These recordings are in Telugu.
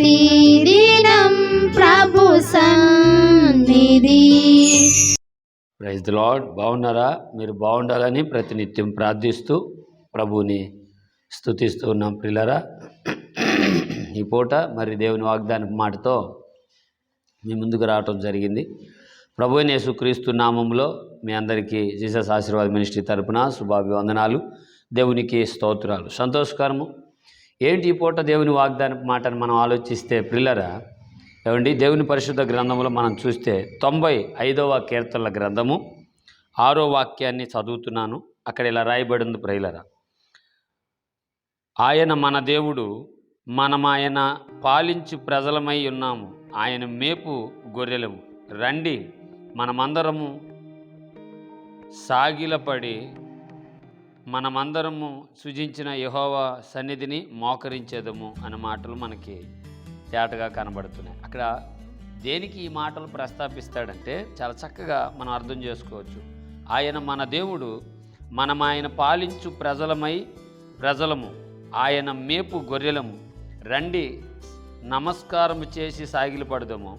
ప్రతిదినం ప్రభు సన్నిధి. ప్రైజ్ ది లార్డ్ బాగున్నారా? మీరు బాగుండాలని ప్రతినిత్యం ప్రార్థిస్తూ ప్రభుని స్థుతిస్తూ ఉన్నాం పిల్లరా ఈ పూట మరి దేవుని వాగ్దాన మాటతో మీ ముందుకు రావటం జరిగింది. ప్రభు యేసుక్రీస్తు నామంలో మీ అందరికీ జీసస్ ఆశీర్వాద మినిస్ట్రీ తరపున శుభాభివందనాలు. దేవునికి స్తోత్రాలు. సంతోషకరము. ఏంటి ఈ పూట దేవుని వాగ్దాన మాటను మనం ఆలోచిస్తే పిల్లరా ఏమండి? దేవుని పరిశుద్ధ గ్రంథంలో మనం చూస్తే తొంభై ఐదవ కీర్తనల గ్రంథము ఆరో వాక్యాన్ని చదువుతున్నాను. అక్కడ ఇలా రాయబడింది ప్రియులరా ఆయన మన దేవుడు మనం ఆయన పాలించు ప్రజలమై ఉన్నాము. ఆయన మేపు గొర్రెలము. రండి మనమందరము సాగిలపడి మనమందరము సృజించిన యహోవా సన్నిధిని మోకరించేదము అనే మాటలు మనకి తేటగా కనబడుతున్నాయి. అక్కడ దేనికి ఈ మాటలు ప్రస్తాపిస్తాడంటే చాలా చక్కగా మనం అర్థం చేసుకోవచ్చు. ఆయన మన దేవుడు మనం ఆయన పాలించు ప్రజలమై ప్రజలము ఆయన మేపు గొర్రెలము రండి నమస్కారము చేసి సాగిలపడదము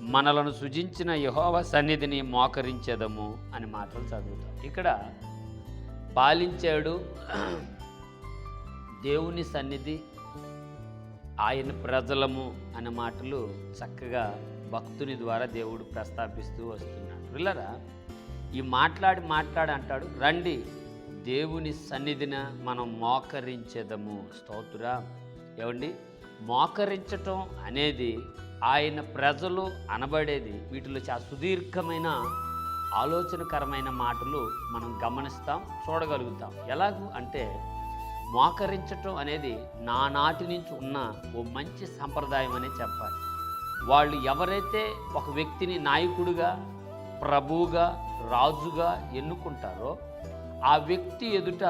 మనలను సృజించిన యహోవ సన్నిధిని మోకరించేదము అని మాటలు చదువుతాం. ఇక్కడ పాలించాడు. దేవుని సన్నిధి ఆయన ప్రజలము అనే మాటలు చక్కగా భక్తుని ద్వారా దేవుడు ప్రస్తాపిస్తూ వస్తున్నాడు. పిల్లరా ఈ మాట్లాడి మాట్లాడి అంటాడు రండి దేవుని సన్నిధిన మనం మోకరించేదము. స్తోత్రురా ఏమండి? మోకరించటం అనేది ఆయన ప్రజలు అనబడేది వీటిలో చాలా సుదీర్ఘమైన ఆలోచనకరమైన మాటలు మనం గమనిస్తాం చూడగలుగుతాం. ఎలాగూ అంటే మోకరించటం అనేది నానాటి నుంచి ఉన్న ఓ మంచి సంప్రదాయం అనే చెప్పాలి. వాళ్ళు ఎవరైతే ఒక వ్యక్తిని నాయకుడిగా ప్రభువుగా రాజుగా ఎన్నుకుంటారో ఆ వ్యక్తి ఎదుట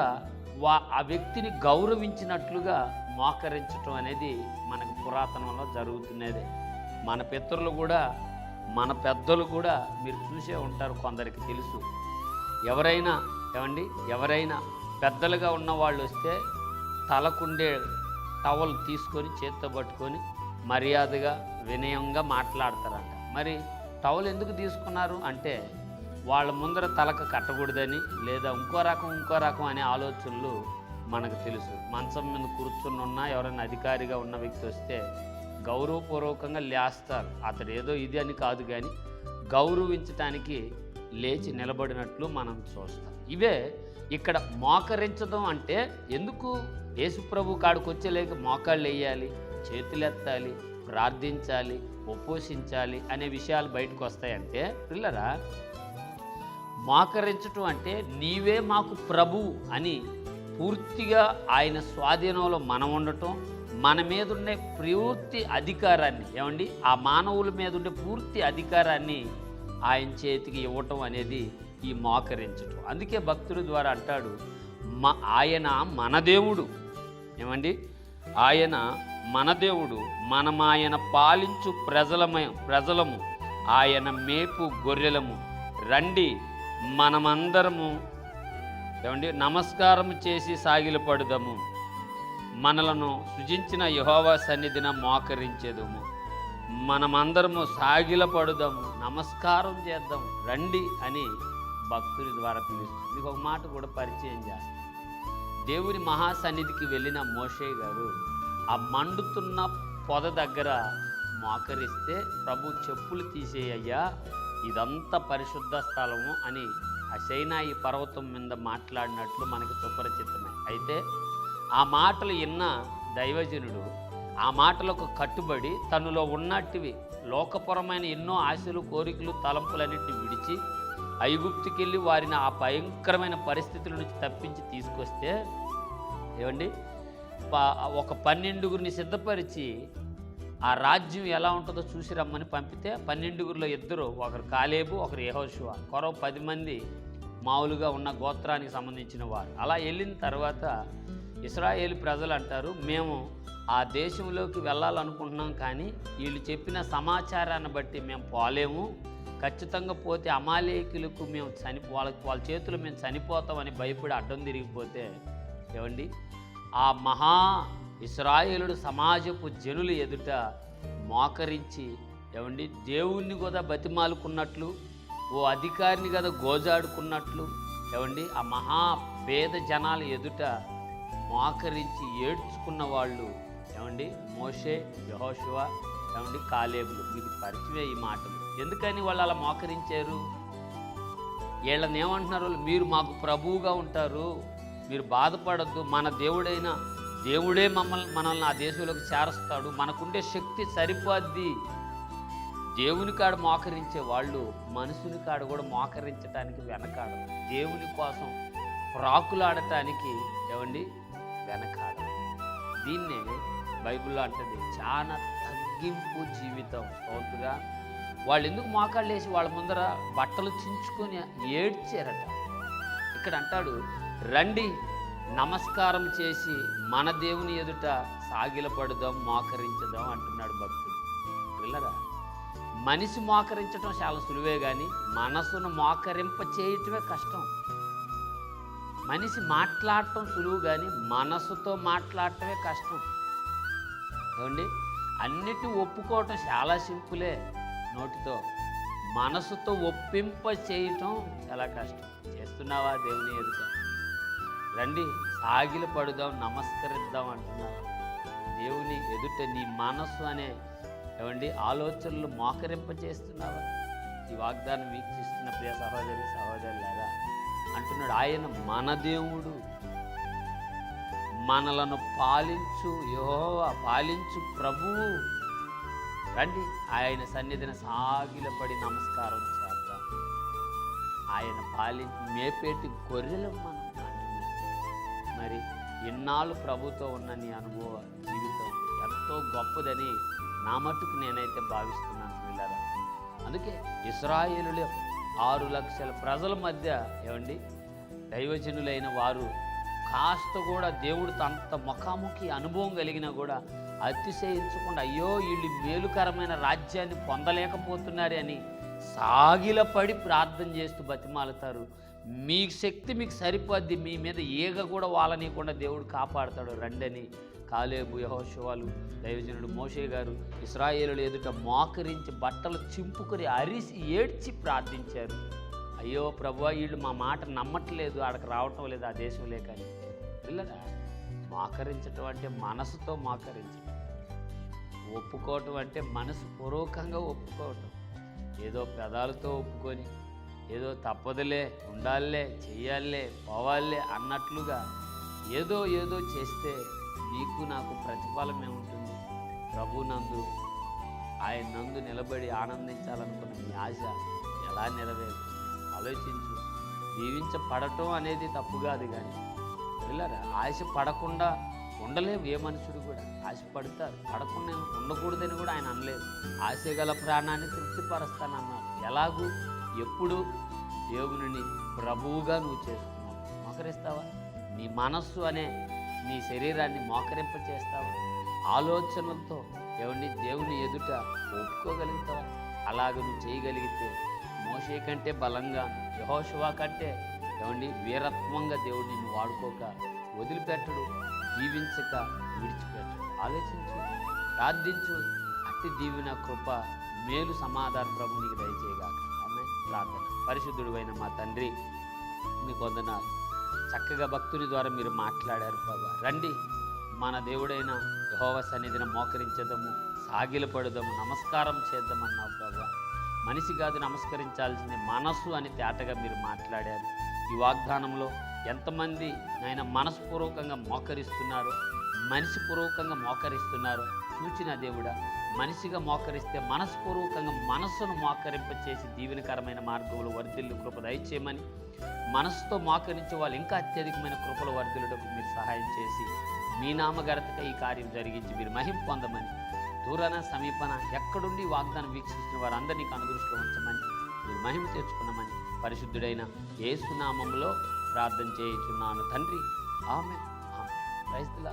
వా ఆ వ్యక్తిని గౌరవించినట్లుగా మోకరించటం అనేది మనకు పురాతనంలో జరుగుతున్నదే. మన పితరులు కూడా మన పెద్దలు కూడా మీరు చూసే ఉంటారు కొందరికి తెలుసు. ఎవరైనా ఏమండి? ఎవరైనా పెద్దలుగా ఉన్న వాళ్ళు వస్తే తలకుండే టవల్ తీసుకొని చేత్తో పట్టుకొని మర్యాదగా వినయంగా మాట్లాడతారంట. మరి టవల్ ఎందుకు తీసుకున్నారు అంటే వాళ్ళ ముందర తలకు కట్టకూడదని లేదా ఇంకో రకం ఇంకో రకం అనే ఆలోచనలు మనకు తెలుసు. మంచం మీద కూర్చుని ఉన్నా ఎవరైనా అధికారిగా ఉన్న వ్యక్తి వస్తే గౌరవపూర్వకంగా లేస్తారు అతడు ఏదో ఇది అని కాదు కానీ గౌరవించటానికి లేచి నిలబడినట్లు మనం చూస్తాం. ఇవే ఇక్కడ మోకరించడం అంటే ఎందుకు? యేసుప్రభు కాడికి వచ్చేలేక మోకాళ్ళు వేయాలి చేతులెత్తాలి ప్రార్థించాలి ఉపోషించాలి అనే విషయాలు బయటకు వస్తాయంటే పిల్లరా మోకరించటం అంటే నీవే మాకు ప్రభు అని పూర్తిగా ఆయన స్వాధీనంలో మనం ఉండటం మన మీద ఉండే పూర్తి అధికారాన్ని ఏమండి? ఆ మానవుల మీద ఉండే పూర్తి అధికారాన్ని ఆయన చేతికి ఇవ్వటం అనేది ఈ మోకరించటం. అందుకే భక్తుల ద్వారా అంటాడు మా ఆయన మన దేవుడు. ఏమండి? ఆయన మన దేవుడు మనం ఆయన పాలించు ప్రజలమై ప్రజలము ఆయన మేపు గొర్రెలము. రండి మనమందరము ఏమండి? నమస్కారం చేసి సాగిలపడదాము. మనలను సృజించిన యహోవా సన్నిధిన మోకరించేదము. మనమందరము సాగిలపడుదాము. నమస్కారం చేద్దాం రండి అని భక్తుని ద్వారా పిలుస్తుంది. మీకు ఒక మాట కూడా పరిచయం చేస్తాం. దేవుని మహాసన్నిధికి వెళ్ళిన మోషే గారు ఆ మండుతున్న పొద దగ్గర మోకరిస్తే ప్రభు చెప్పులు తీసేయ్యా ఇదంతా పరిశుద్ధ స్థలము అని ఆ సైనాయి పర్వతం మీద మాట్లాడినట్లు మనకి సుపరిచితమే. అయితే ఆ మాటలు విన్న దైవజనుడు ఆ మాటలకు కట్టుబడి తనలో ఉన్నట్టువి లోకపరమైన ఎన్నో ఆశలు కోరికలు తలంపులన్నింటినీ విడిచి ఐగుప్తుకెళ్ళి వారిని ఆ భయంకరమైన పరిస్థితుల నుంచి తప్పించి తీసుకొస్తే ఏమండి? ప- ఒక పన్నెండుగురిని సిద్ధపరిచి ఆ రాజ్యం ఎలా ఉంటుందో చూసి రమ్మని పంపితే పన్నెండుగురిలో ఇద్దరు ఒకరు కాలేబు ఒకరు యహోశివ కొరవ పది మంది మామూలుగా ఉన్న గోత్రానికి సంబంధించిన వారు. అలా వెళ్ళిన తర్వాత ఇస్రాయేల్ ప్రజలు అంటారు మేము ఆ దేశంలోకి వెళ్ళాలనుకుంటున్నాం కానీ వీళ్ళు చెప్పిన సమాచారాన్ని బట్టి మేము పోలేము. ఖచ్చితంగా పోతే అమాలేకులకు మేము చని వాళ్ళ వాళ్ళ చేతులు మేము చనిపోతామని భయపడి అడ్డం తిరిగిపోతే ఏమండి? ఆ మహా ఇస్రాయేలుడు సమాజపు జనులు ఎదుట మోకరించి ఏమండి? దేవుణ్ణి కూడా బతిమాలుకున్నట్లు ఓ అధికారిని కదా గోజాడుకున్నట్లు ఏమండి? ఆ మహా పేద జనాల ఎదుట మోకరించి ఏడ్చుకున్న వాళ్ళు ఏమండి? మోషే యహోశివ ఏమండి? కాలేబులు. మీకు పరిచయం ఈ మాటలు. ఎందుకని వాళ్ళు అలా మోకరించారు? వీళ్ళని ఏమంటున్నారు వాళ్ళు, మీరు మాకు ప్రభువుగా ఉంటారు. మీరు బాధపడద్దు. మన దేవుడైన దేవుడే మమ్మల్ని మనల్ని ఆ దేశంలోకి చేరుస్తాడు. మనకుండే శక్తి సరిపోద్ది. దేవుని కాడ మోకరించే వాళ్ళు మనుషుని కాడ కూడా మోకరించడానికి వెనకాడదు దేవుని కోసం ప్రాకులాడటానికి ఏమండి? వెనకాల. దీన్నే బైబిల్లో అంటది చాలా తగ్గింపు జీవితం. అవుతుగా వాళ్ళు ఎందుకు మోకాళ్ళు వేసి వాళ్ళ ముందర బట్టలు చించుకొని ఏడ్చారట? ఇక్కడ అంటాడు రండి నమస్కారం చేసి మన దేవుని ఎదుట సాగిలపడదాం మోకరించదాం అంటున్నాడు భక్తుడు. పిల్లరా మనిషి మోకరించడం చాలా సులువే కానీ మనసును మోకరింప చేయటమే కష్టం. మనిషి మాట్లాడటం సులువు కానీ మనసుతో మాట్లాడటమే కష్టం. ఏమండి? అన్నిటి ఒప్పుకోవటం చాలా సింపులే నోటితో. మనసుతో ఒప్పింప చేయటం చాలా కష్టం. చేస్తున్నావా దేవుని ఎదుట? రండి సాగిల పడుదాం నమస్కరిద్దాం అంటున్నావా దేవుని ఎదుట నీ మనస్సు అనే ఏమండి? ఆలోచనలు మోకరింప చేస్తున్నావా? ఈ వాగ్దానం వీక్షిస్తున్న ప్రియ సహోదరి సహోదరులు అంటున్నాడు ఆయన మన దేవుడు. మనలను పాలించు యెహోవా పాలించు ప్రభువు. రండి ఆయన సన్నిధిన సాగిలపడి నమస్కారం చేద్దాం. ఆయన పాలించి మేపేటి గొర్రెలు మనం మరి ఇన్నాళ్ళు ప్రభుతో ఉన్న నీ అనుభవ జీవితం ఎంతో గొప్పదని నా మట్టుకు నేనైతే భావిస్తున్నాను పిల్లరా అందుకే ఇస్రాయేలులో ఆరు లక్షల ప్రజల మధ్య ఏమండి దైవజనులైన వారు కాస్త కూడా దేవుడితో అంత ముఖాముఖి అనుభవం కలిగినా కూడా అతిశయించకుండా అయ్యో వీళ్ళు మేలుకరమైన రాజ్యాన్ని పొందలేకపోతున్నారే అని సాగిలపడి ప్రార్థన చేస్తూ బతిమాలుతారు. మీ శక్తి మీకు సరిపోద్ది మీ మీద ఈగ కూడా వాళ్ళనీయకుండా దేవుడు కాపాడతాడు. రండని కాలేబు యహోశవాలు దైవజనుడు మోషే గారు ఇస్రాయేలు ఎదుట మోకరించి బట్టలు చింపుకొని అరిసి ఏడ్చి ప్రార్థించారు. అయ్యో ప్రభు వీళ్ళు మా మాట నమ్మట్లేదు ఆడకు రావటం లేదు ఆ దేశంలే కానీ. పిల్లరా మోకరించటం అంటే మనసుతో మోకరించడం ఒప్పుకోవటం అంటే మనసు పూర్వకంగా ఒప్పుకోవటం. ఏదో పెదాలతో ఒప్పుకొని ఏదో తప్పదులే ఉండాలే చెయ్యాలే పోవాలే అన్నట్లుగా ఏదో ఏదో చేస్తే నీకు నాకు ప్రతిఫలం ఏముంటుంది ప్రభు నందు ఆయన నందు నిలబడి ఆనందించాలనుకున్న మీ ఆశ ఎలా నెరవేరుతుంది ఆలోచించు. జీవించపడటం అనేది తప్పు కాదు కానీ పిల్లరా ఆశ పడకుండా ఉండలేవు ఏ మనుషుడు కూడా. ఆశ పడతారు. పడకుండా ఉండకూడదని కూడా ఆయన అనలేదు. ఆశ గల ప్రాణాన్ని తృప్తిపరుస్తానన్నారు ఎలాగూ? ఎప్పుడు? దేవుని ప్రభువుగా నువ్వు చేసుకున్నావు. మోకరిస్తావా? నీ మనస్సు అనే నీ శరీరాన్ని మోకరింప చేస్తావా ఆలోచనలతో ఎవరిని దేవుని ఎదుట ఒప్పుకోగలుగుతావా. అలాగ నువ్వు చేయగలిగితే మోషే కంటే బలంగా యహోశివా కంటే ఏమండి వీరత్వంగా దేవుడు నిన్ను వాడుకోక వదిలిపెట్టడు జీవించక విడిచిపెట్టడు. ఆలోచించు ప్రార్థించు. అట్టి దీవిన కృప మేలు సమాధాన ప్రభు నీకు దయచేయగాక. ఆమె ప్రార్థన. పరిశుద్ధుడు అయిన మా తండ్రి మీకు వందనాలు. చక్కగా భక్తుని ద్వారా మీరు మాట్లాడారు ప్రభా. రండి మన దేవుడైన యహోవ సన్నిధిన మోకరించదము సాగిలపడదాము నమస్కారం చేద్దామన్నావు ప్రభా. మనిషి కాదు నమస్కరించాల్సింది మనస్సు అని తేటగా మీరు మాట్లాడారు. ఈ వాగ్దానంలో ఎంతమంది ఆయన మనస్పూర్వకంగా మోకరిస్తున్నారు మనిషిపూర్వకంగా మోకరిస్తున్నారు. చూచిన దేవుడా మనిషిగా మోకరిస్తే మనస్పూర్వకంగా మనస్సును మోకరింప చేసి దీవెనకరమైన మార్గంలో వర్ధిల్లు కృప దయచేయమని మనస్సుతో మోకరించే వాళ్ళు ఇంకా అత్యధికమైన కృపలు వర్ధిల్లుటకు మీరు సహాయం చేసి మీ నామగరతగా ఈ కార్యం జరిగించి మీరు మహిం పొందమని దూరాన సమీపన ఎక్కడుండి వాగ్దానం వీక్షించిన వారందరినీ కనుదృష్టిలో ఉంచమని మీరు మహిమ తెచ్చుకున్నామని పరిశుద్ధుడైన ఏసునామంలో ప్రార్థన చేయుచున్నాను. తండ్రి ఆమె ఆమె క్రైస్తుల